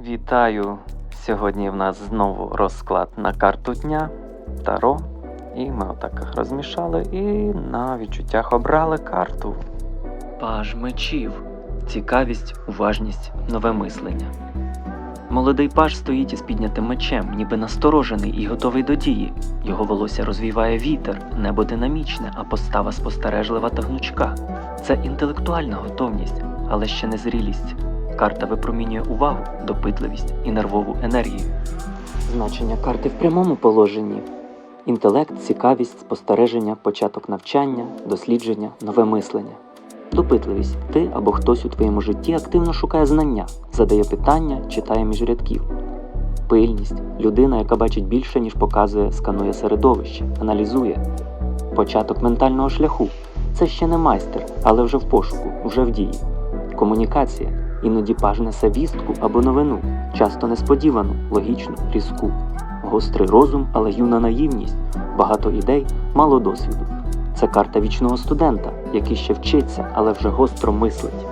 Вітаю! Сьогодні в нас знову розклад на карту дня Таро. І ми отак розмішали і на відчуттях обрали карту. Паж мечів. Цікавість, уважність, нове мислення. Молодий паж стоїть із піднятим мечем, ніби насторожений і готовий до дії. Його волосся розвіває вітер, небо динамічне, а постава спостережлива та гнучка. Це інтелектуальна готовність, але ще не зрілість. Карта випромінює увагу, допитливість і нервову енергію. Значення карти в прямому положенні: інтелект, цікавість, спостереження, початок навчання, дослідження, нове мислення. Допитливість ти або хтось у твоєму житті активно шукає знання, задає питання, читає між рядків. Пильність людина, яка бачить більше, ніж показує, сканує середовище, аналізує. Початок ментального шляху це ще не майстер, але вже в пошуку, вже в дії. Комунікація іноді паж несе вістку або новину, часто несподівану, логічну, різку. Гострий розум, але юна наївність, багато ідей, мало досвіду. Це карта вічного студента, який ще вчиться, але вже гостро мислить.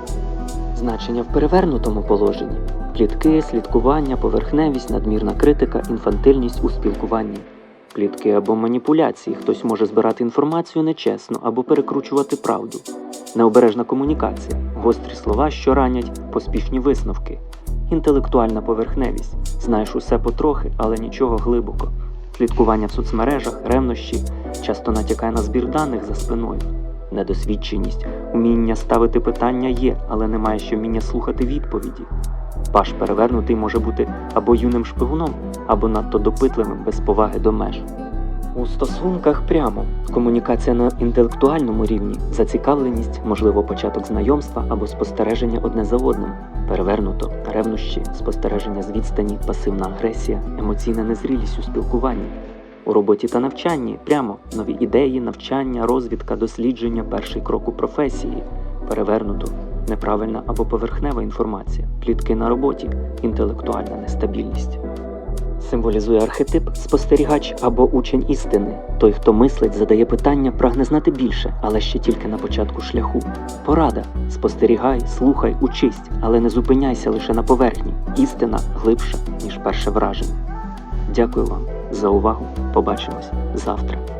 Значення в перевернутому положенні: плітки, слідкування, поверхневість, надмірна критика, інфантильність у спілкуванні. Плітки або маніпуляції, хтось може збирати інформацію нечесно або перекручувати правду. Необережна комунікація, гострі слова, що ранять, поспішні висновки, інтелектуальна поверхневість. Знаєш усе потрохи, але нічого глибоко. Слідкування в соцмережах, ревнощі часто натякає на збір даних за спиною. Недосвідченість, уміння ставити питання є, але немає ще вміння слухати відповіді. Паш перевернутий може бути або юним шпигуном, або надто допитливим без поваги до меж. У стосунках прямо комунікація на інтелектуальному рівні, зацікавленість, можливо, початок знайомства або спостереження одне за одним, перевернуто, ревнощі, спостереження з відстані, пасивна агресія, емоційна незрілість у спілкуванні. У роботі та навчанні прямо нові ідеї, навчання, розвідка, дослідження, перший крок у професії, перевернуто, неправильна або поверхнева інформація, плітки на роботі, інтелектуальна нестабільність. Символізує архетип спостерігач або учень істини. Той, хто мислить, задає питання, прагне знати більше, але ще тільки на початку шляху. Порада: спостерігай, слухай, учись, але не зупиняйся лише на поверхні. Істина глибша, ніж перше враження. Дякую вам за увагу. Побачимось завтра.